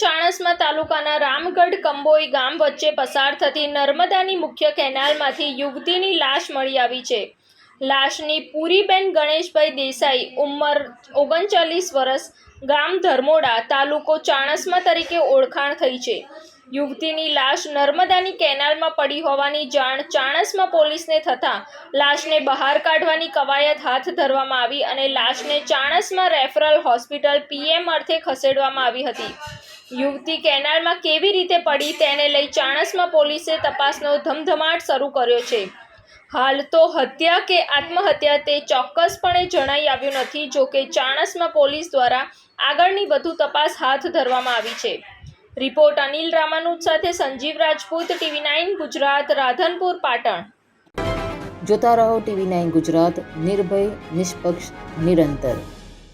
ચાણસ્મા તાલુકાના રામગઢ કંબોઈ ગામ વચ્ચે પસાર થતી નર્મદાની મુખ્ય કેનાલમાંથી યુવતીની લાશ મળી આવી છે. લાશની પૂરીબેન ગણેશભાઈ દેસાઈ ઉંમર ઓગણચાલીસ વર્ષ, ગામ ધર્મોડા, તાલુકો ચાણસ્મા તરીકે ઓળખાણ થઈ છે. યુવતીની લાશ નર્મદાની કેનાલમાં પડી હોવાની જાણ ચાણસ્મા પોલીસને થતાં લાશને બહાર કાઢવાની કવાયત હાથ ધરવામાં આવી અને લાશને ચાણસ્મા રેફરલ હોસ્પિટલ પીએમ અર્થે ખસેડવામાં આવી હતી. યુવતી કેનાલમાં કેવી રીતે પડી તેને લઈ ચાણસમાં પોલીસે તપાસનો ધમધમાટ શરૂ કર્યો છે. હાલ તો હત્યા કે આત્મહત્યા તે ચોક્કસપણે જણાઈ આવ્યું નથી, જો કે ચાણસ્મા પોલીસ દ્વારા આગળની વધુ તપાસ હાથ ધરવામાં આવી છે. રિપોર્ટ અનિલ રામાનુજ સાથે સંજીવ રાજપૂત, ટીવી નાઇન ગુજરાત, રાધનપુર, પાટણ. જોતા રહો ટીવી નાઇન ગુજરાત, નિર્ભય, નિષ્પક્ષ, નિરંતર.